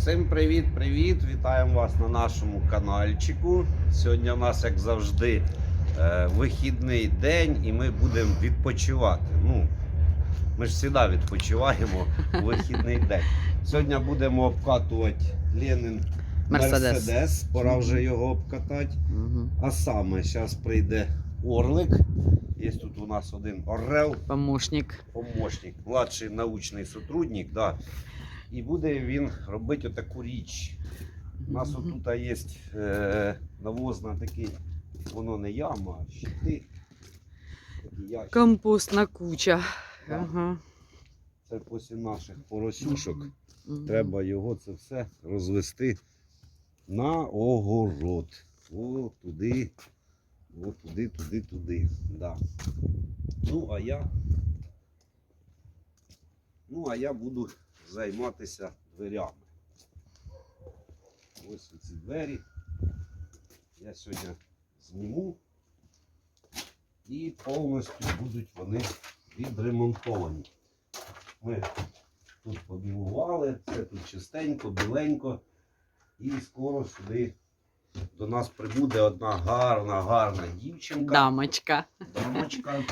Всім привіт-привіт! Вітаємо вас на нашому каналчику. Сьогодні у нас, як завжди, е, вихідний день і ми будемо відпочивати. Ну, ми ж завжди відпочиваємо у вихідний день. Сьогодні будемо обкатувати Ленин Мерседес. Мерседес. Пора вже його обкатати. А саме зараз прийде Орлик. Є тут у нас один Орел. Помощник. помощник, младший научний сотрудник, да. І буде він робити отаку річ. У нас отут є е, навозна такий, воно не яма, а щити. Компостна куча. Ага. Це після наших поросюшок. Мгм. Треба його це все розвести на огород. О, туди, о, туди, туди, туди. Да. Ну, а я. Ну, а я буду займатися дверями. Ось ці двері. Я сьогодні зніму. І повністю будуть вони відремонтовані. Ми тут побілували, все тут чистенько, біленько. І скоро сюди до нас прибуде одна гарна, гарна дівчинка. Дамочка. Дамочка.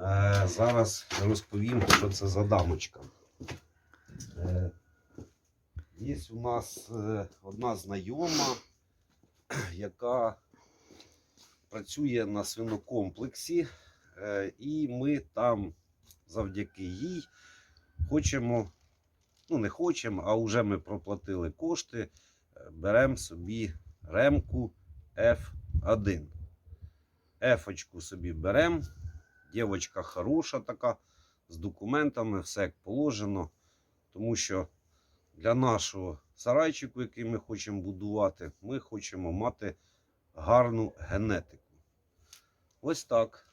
Е, зараз розповім, що це за дамочка. Е, є у нас е, одна знайома, яка працює на свинокомплексі, е, і ми там завдяки їй хочемо, ну не хочемо, а вже ми проплатили кошти, беремо собі ремку F1. Ефочку собі беремо. Дівчинка хороша така, з документами, все як положено. Тому що для нашого сарайчику, який ми хочемо будувати, ми хочемо мати гарну генетику. Ось так.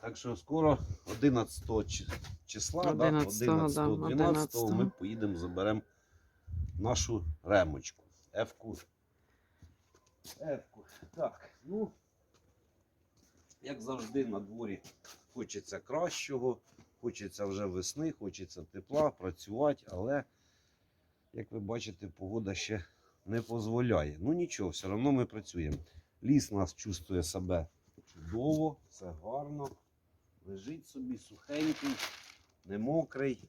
Так що скоро 11 числа, 11, да, 11, да, 12 ми поїдемо, заберемо нашу ремочку. Ефку. Ефку. Так, ну, як завжди, на дворі хочеться кращого, хочеться вже весни, хочеться тепла, працювати, але, як ви бачите, погода ще не дозволяє. Ну нічого, все одно ми працюємо. Ліс нас чувствує себе чудово, все гарно. Лежить собі сухенький, не мокрий.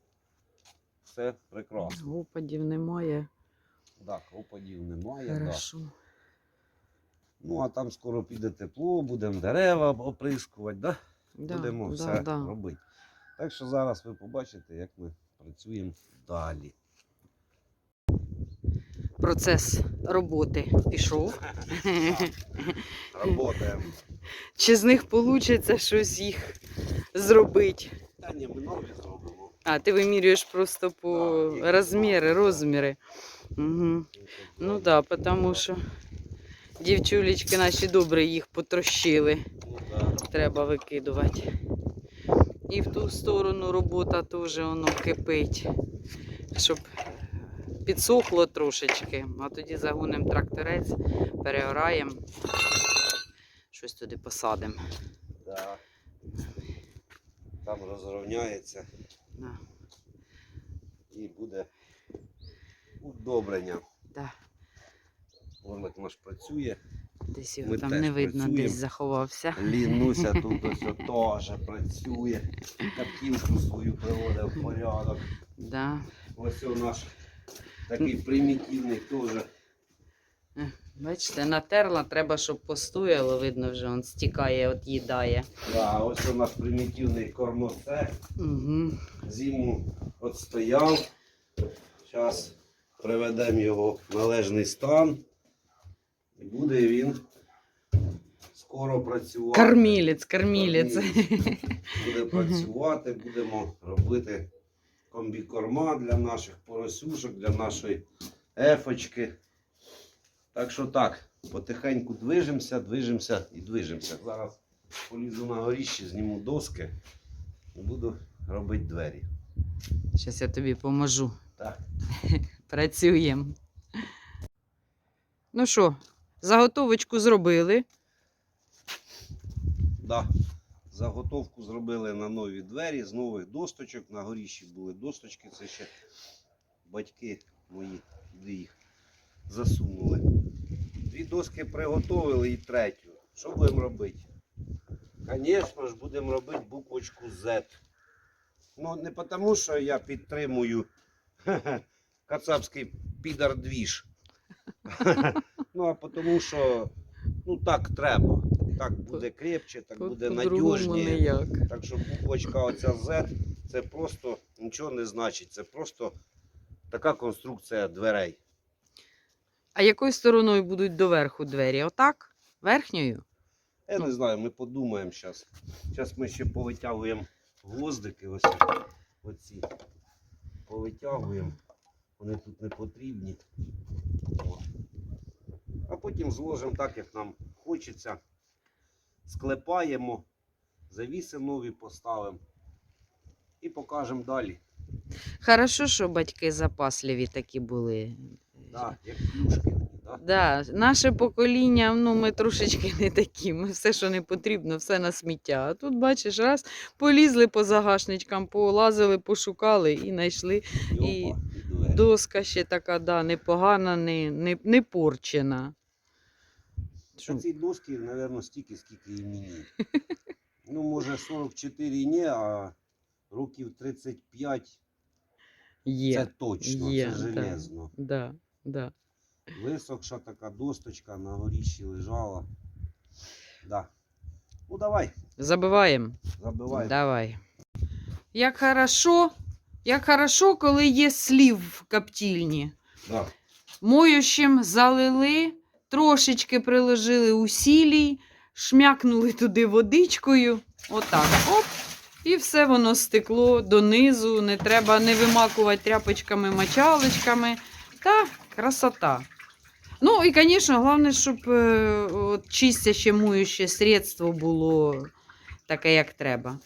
Все прекрасно. Опадів немає. Так, опадів немає. Да. Хорошо. Ну, а там скоро піде тепло, будемо дерева оприскувати, да? Да, будемо да, все да. робити. Так що зараз ви побачите, як ми працюємо далі. Процес роботи пішов. Работаємо. Чи з них вийде щось їх зробити? Та ні, ми нові зробимо. А, ти вимірюєш просто по Так, їх розміри, розміри. Угу. Ну так, да, тому що дівчулечки наші добре їх потрощили. Ну, да. треба викидувати. І в ту сторону робота теж воно кипить, щоб підсохло трошечки, а тоді загонимо тракторець, переораємо, щось туди посадимо. Да. Там розрівняється Да, і буде удобрення. да. Орлик наш працює. Десь його Ми там не видно, працюємо. десь заховався. Лінуся тут ось теж працює. Картинку свою приводить в порядок. Да. Ось у наш такий примітивний теж. Бачите, натерла, треба, щоб постояло, видно, вже він стікає, от їдає. Да, ось у наш примітивний кормоцех. Угу. Зиму отстояв. Зараз приведемо його в належний стан. І буде він скоро працювати. Кормілець, кормілець. Буде працювати, будемо робити комбікорма для наших поросюшок, для нашої ефочки. Так що так, потихеньку движемося, движемося і движемося. Зараз полізу на горіще, зніму доски і буду робити двері. Зараз я тобі поможу. Так. Працюємо. Ну що, заготовочку зробили. Да. Заготовку зробили на нові двері з нових досточок. На горіщі були досточки. Це ще батьки мої. Куди їх засунули. Дві доски приготовили і третю. Що будемо робити? Звісно ж, будемо робити буквочку Z. Ну, не тому, що я підтримую кацапський підар-двіж. ну, а тому, що ну, так треба. Так буде крепче, так По- буде по-другому надіжніше. ніяк. Так що буквочка оця Z це просто нічого не значить. Це просто така конструкція дверей. А якою стороною будуть доверху двері? Отак? Верхньою? Я Ну. не знаю, ми подумаємо зараз. Зараз ми ще повитягуємо гвоздики. Ось оці. Повитягуємо. Вони тут не потрібні. О. А потім зложимо так, як нам хочеться. Склепаємо, завіси нові поставимо і покажемо далі. Хорошо, що батьки запасливі такі були. Да, як плюшки. Да? Да, наше покоління, ну ми трошечки не такі. Ми все, що не потрібно, все на сміття. А тут, бачиш, раз полізли по загашничкам, полазили, пошукали і знайшли. І, І Доска ще така, да, непогана, не, не, не порчена. Що ці доски, мабуть, стільки, скільки і мені. Ну, може, 44 ні, а років 35 Є. це точно, є, це да. железно. Да, да. Висохша така досточка на горіщі лежала. Да. Ну давай, Забиваємо. забивай. Давай. Як хорошо, як хорошо, коли є слів в коптільні. Да. Моющим залили, трошечки приложили усілій, шмякнули туди водичкою. Отак. Оп. І все воно стекло донизу. Не треба не вимакувати тряпочками, мочалочками. Та красота. Ну і, звісно, головне, щоб е, чистяще муюче средство було таке, як треба.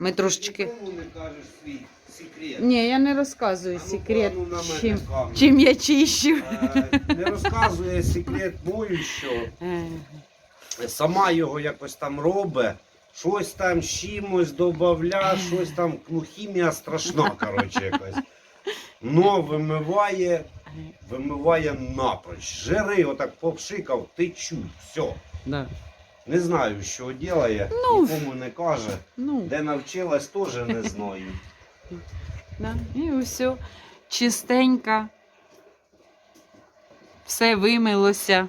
Ми трошечки. Нікому не кажеш свій секрет. Ні, я не розказую А ну, секрет, ну, на мене чим, чим я чищу. Е, Не розказує секрет моющого. Е, сама його якось там робить, щось там з чимось додає, щось там, ну, хімія страшна, коротше, якась. Но вимиває, вимиває напроч. Жири отак попшикав, течуть, все. Да. Не знаю, що робить, Ну, нікому не каже. Ну, Де навчилась, теж не знаю. Да. І все чистенько. Все вимилося.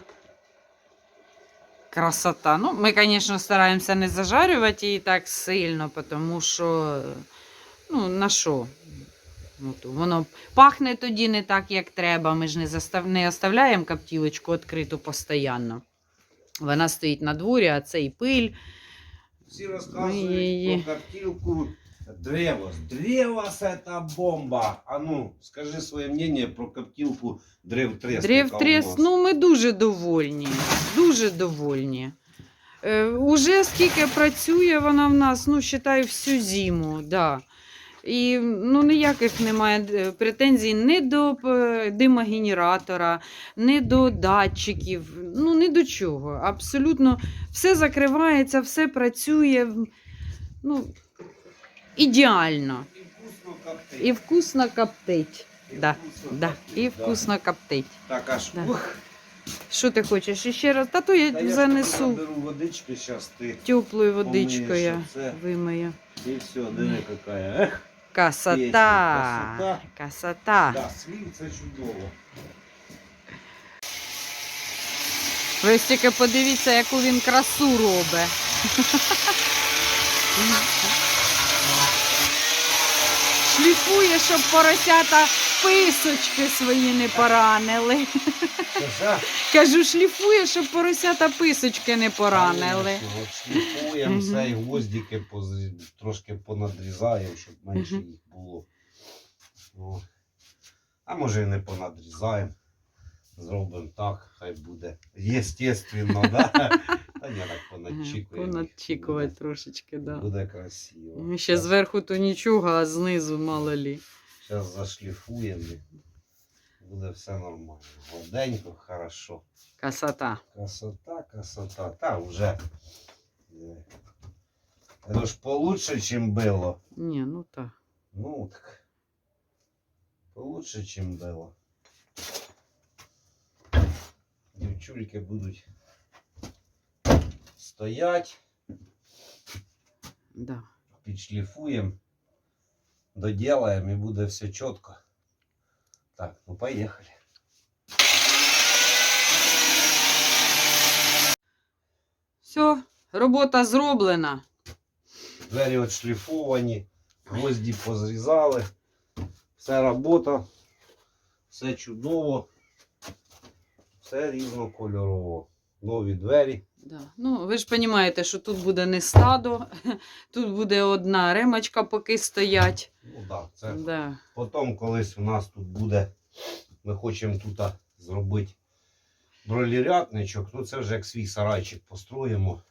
Красота. Ну, ми, звісно, стараємося не зажарювати її так сильно, тому що, ну, на що? Воно пахне тоді не так, як треба. Ми ж не, застав... не оставляємо коптілочку відкриту постійно. Вона стоїть на дворі, а це і пиль. Всі розказують Ой-ой-ой. про картинку Древос. Древос це бомба. А ну, скажи своє мнение про коптилку Древ Трест, ну ми дуже довольні. Дуже довольні. Е, уже скільки працює вона в нас, ну, вважаю, всю зиму. Да. І ну, ніяких немає е, претензій ні до е, димогенератора, ні до датчиків, ну ні до чого. Абсолютно все закривається, все працює. Ну, ідеально. І вкусно коптить. І вкусно коптить. І Да, вкусно Да, коптить, і да. вкусно коптить. Так аж Да. ух. Що ти хочеш? Ще раз? Та то я Та я ж занесу наберу водички зараз ти. теплою помиєш водичкою. оце. Вимию. І все, диви какая. Ех, Красота. Красота. Красота. да, це чудово. Ви ж тільки подивіться, яку він красу робить. Шліфує, щоб поросята писочки свої не поранили. Кажу, шліфує, щоб поросята писочки не поранили. Шліфуємо все, і гвоздики трошки понадрізаємо, щоб менше їх було. А може і не понадрізаємо. Зробимо так, хай буде. Єстественно, да? Та ні, так е, понадчікуємо. Понадчікувати буде, трошечки, так. Да. Буде красиво. Ще так. зверху то нічого, а знизу мало лі. Зараз зашліфуємо. Буде все нормально. Гладенько, хорошо. Красота. Красота, красота. Та вже. Це ж получше, чим було. Ні, ну так. Ну так. Получше, чим було. Дівчульки будуть стоять, Да. підшліфуємо, доділаємо і буде все чітко. Так, ну поїхали. Все, робота зроблена. Двері відшліфовані, гвозді позрізали. Все робота, все чудово, все різнокольорово. Нові двері. Да. Ну, ви ж розумієте, що тут буде не стадо, тут буде одна ремочка поки стоять. Ну так, це Да. Потім колись у нас тут буде, ми хочемо тут зробити бройлерятничок. Ну це вже як свій сарайчик построїмо.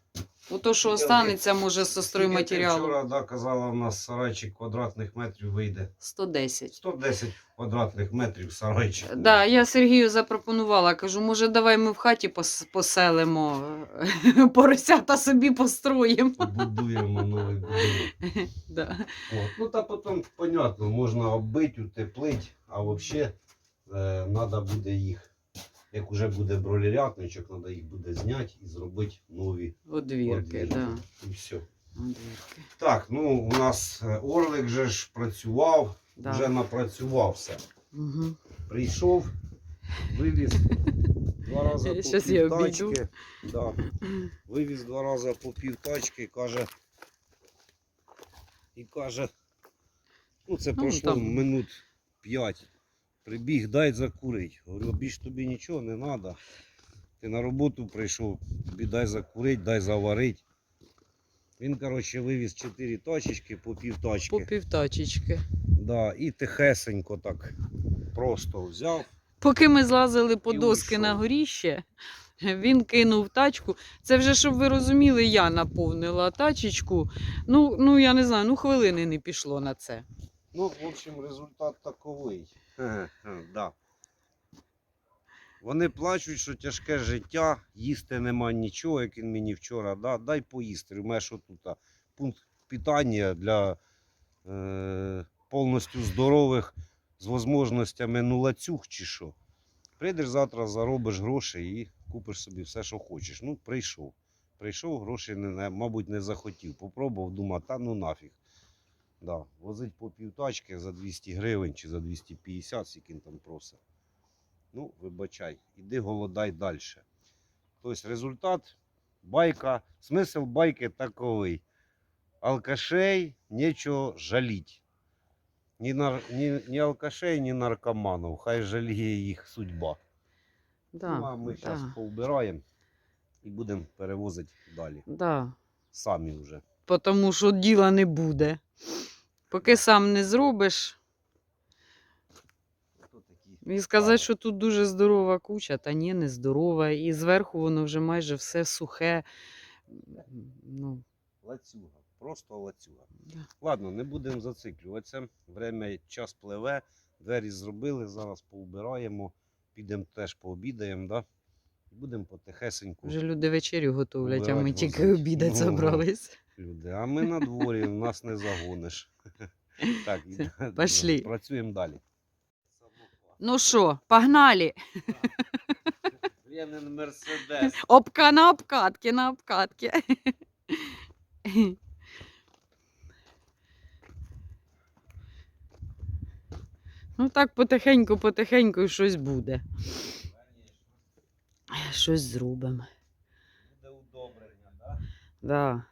Ото, що Я останеться, може, з Скільки ти стройматеріалу. Вчора да, казала, у нас сарайчик квадратних метрів вийде. 110. 110 квадратних метрів сарайчик. Да, я Сергію запропонувала, кажу, може, давай ми в хаті пос- поселимо, поросята собі построїмо. Будуємо новий будинок. Да. От. Ну та потім, понятно, можна оббити, утеплити, а взагалі е, треба буде їх. Як вже буде бройлерятничок, треба їх буде зняти і зробити нові Одвірки, Одвірки. да. І все. Одвірки. Так, ну у нас е, Орлик же ж працював, Да. вже напрацювався. Угу. Прийшов, вивіз два рази по Щас я півтачки. Да. Вивіз два рази по півтачки, каже. І каже, ну це Ну, пройшло там. минут п'ять. Прибіг, дай закурить. Говорю, більш тобі нічого не треба. Ти на роботу прийшов, тобі дай закурить, дай заварить. Він, коротше, вивіз чотири тачечки по півтачки. По півтачечки. Да, і тихесенько так просто взяв. Поки ми злазили по І доски уйшов. на горіще, він кинув тачку. Це вже, щоб ви розуміли, я наповнила тачечку. Ну, ну я не знаю, ну хвилини не пішло на це. Ну, в общем, результат таковий. да. Вони плачуть, що тяжке життя, їсти нема нічого, як він мені вчора дав. Дай поїсти. У мене що тут а, пункт питання для е, повністю здорових з можливостями ну лацюг чи що. Прийдеш завтра, заробиш гроші і купиш собі все, що хочеш. Ну, прийшов. Прийшов, гроші, не- мабуть, не захотів. Попробував, думав, та ну нафіг. Да. Возить по півтачки за 200 гривень чи за 250, скільки він там просить. Ну, вибачай, іди голодай далі. Тобто результат байка, смисл байки таковий. Алкашей нічого жаліть. Ні, нар... ні, ні алкашей, ні наркоманів. Хай жаліє їх судьба. Да, ну, а ми зараз да, поубираємо і будемо перевозити далі. да. Самі вже. Тому що діла не буде. Поки сам не зробиш, і сказати, що тут дуже здорова куча, та ні, не здорова. І зверху воно вже майже все сухе. Ну, Лацюга. Просто лацюга. да. Ладно, не будемо зациклюватися. Время час пливе, двері зробили, зараз поубираємо, підемо теж пообідаємо, да? Будемо потихесеньку вже люди вечерю готовлять, а ми тільки обідати Ну, забрались. Люди. А ми на дворі, нас не загониш. Так, пошли. працюємо далі. Ну що, погнали. Ленин Мерседес. Обка на обкатки, на обкатки. Ну так потихеньку, потихеньку щось буде. Щось зробимо. Буде удобрення, да? Да.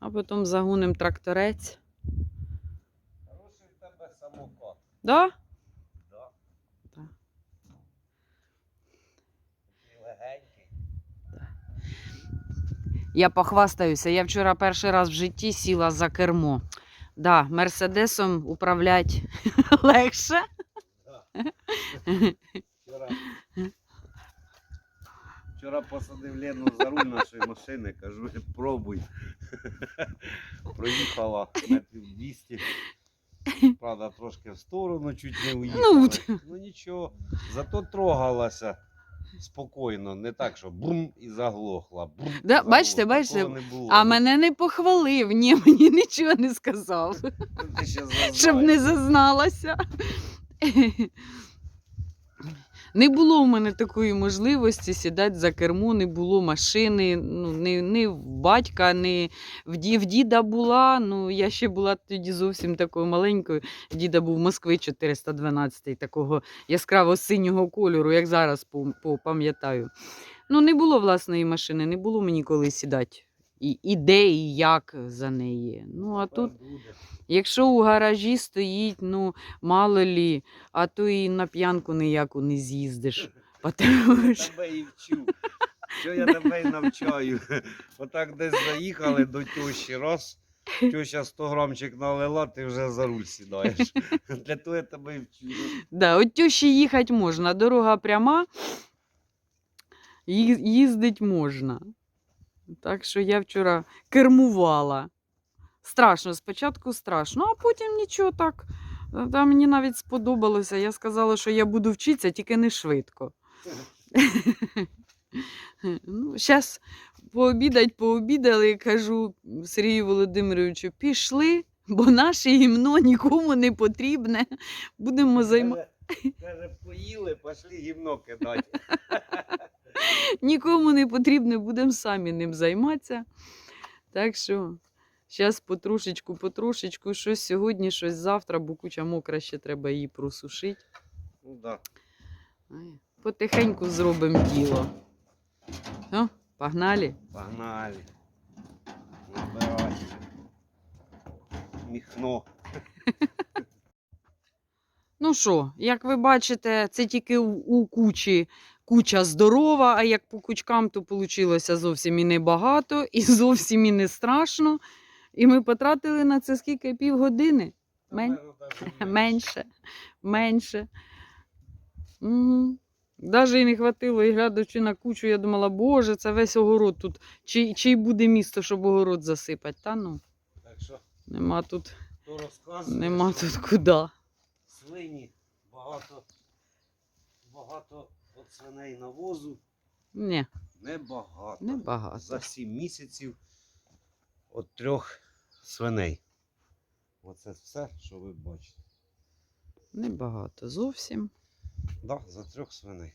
А потім загонимо тракторець. Хороший в тебе самокат. Да? Да. Да. Такий легенький. Я похвастаюся, я вчора перший раз в житті сіла за кермо. Да, мерседесом управлять легше. Вчора, вчора посадив Лену за руль нашої машини, кажу, пробуй. Проїхала метрів 200. Правда, трошки в сторону чуть не уїхала. Ну, Ну, нічого, зато трогалася спокійно, не так, що бум і заглохла. Бум, Да, заглохла. бачите, бачите, Такого не було. А мене не похвалив, ні, мені нічого не сказав, Ти ще щоб не зазналася. Не було в мене такої можливості сідати за кермо, не було машини. Ну, не, не в батька, не в, ді, в діда була. Ну, я ще була тоді зовсім такою маленькою. Діда був Москви 412, такого яскраво синього кольору, як зараз пам'ятаю. Ну, не було власної машини, не було мені коли сідати. І, і де, і як за неї. Ну, а тут. Якщо у гаражі стоїть, ну мало лі, а то і на п'янку ніяку не з'їздиш. Потому Я тебе і вчу. Що я тебе і навчаю? Отак десь заїхали до тещі, раз, теща 100 грамчик налила, ти вже за руль сідаєш. Для того я тебе і вчу. Да, от тещі їхати можна, дорога пряма, їздить можна. Так що я вчора кермувала. Страшно, спочатку страшно, а потім нічого так. Е, Та мені навіть сподобалося. Я сказала, що я буду вчитися, тільки не швидко. Ну, зараз пообідать, пообідали, кажу Сергію Володимировичу, пішли, бо наше гімно нікому не потрібне. Будемо займатися. Каже, поїли, пішли гімно кидати. Нікому не потрібне, будемо самі ним займатися. Так що зараз потрошечку, потрошечку, щось сьогодні, щось завтра, бо куча мокра, ще треба її просушити. Ну да. Потихеньку зробимо діло. О, погнали. Погнали. Набирай. Міхно. Ну що, як ви бачите, це тільки у, у кучі куча здорова, а як по кучкам, то вийшло зовсім і небагато, і зовсім і не страшно. І ми потратили на це скільки півгодини? Мен- Менше, менше. Угу. Навіть і не хватило, і глядачи на кучу, я думала, боже, це весь огород тут. Чи, чий буде місто, щоб огород засипати? Та ну, Так що, нема тут, нема що тут куди. свині, багато, багато от свиней навозу, Ні, небагато. небагато. За 7 місяців от трьох свиней. Оце все, що ви бачите. Небагато зовсім. Да, за трьох свиней.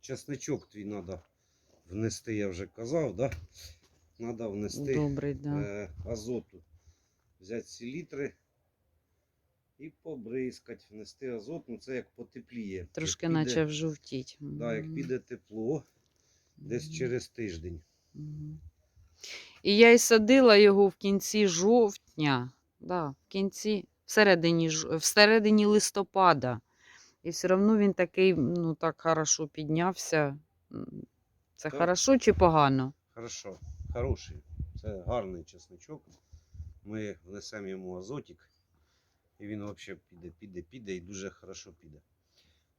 Чесничок твій треба внести, я вже казав, да? Треба внести Добрий, да. е, азоту. Взяти селітри і побризкати, внести азот, ну це як потепліє. Трошки як піде, наче вжовтіть. Да, як піде тепло, десь через тиждень. І я й садила його в кінці жовтня, да, в кінці, всередині, всередині листопада. І все одно він такий, ну так хорошо піднявся. Це Так. хорошо чи погано? Хорошо, хороший. Це гарний чесничок. Ми внесемо йому азотик. І він взагалі піде, піде, піде і дуже хорошо піде.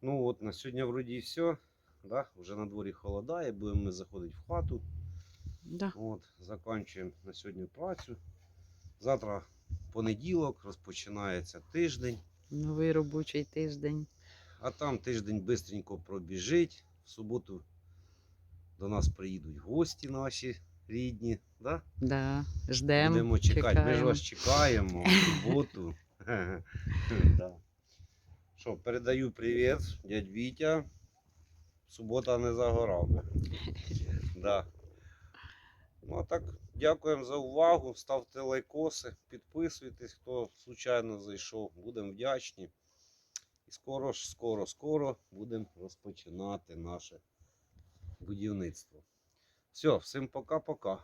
Ну от на сьогодні вроді і все. Да? Вже на дворі холодає, будемо ми заходити в хату. Да. От, закінчуємо на сьогодні працю. Завтра понеділок, розпочинається тиждень. Новий робочий тиждень. А там тиждень бистренько пробіжить. В суботу до нас приїдуть гості наші рідні. Да? Да. Ждемо. Будемо чекати. Ми ж вас чекаємо в суботу. Що, передаю привіт, дядь Вітя. Субота не за горами. Да. Ну, а так, дякуємо за увагу. Ставте лайкоси, підписуйтесь, хто случайно зайшов. Будемо вдячні. І скоро ж, скоро, скоро будемо розпочинати наше будівництво. Все, всім пока-пока.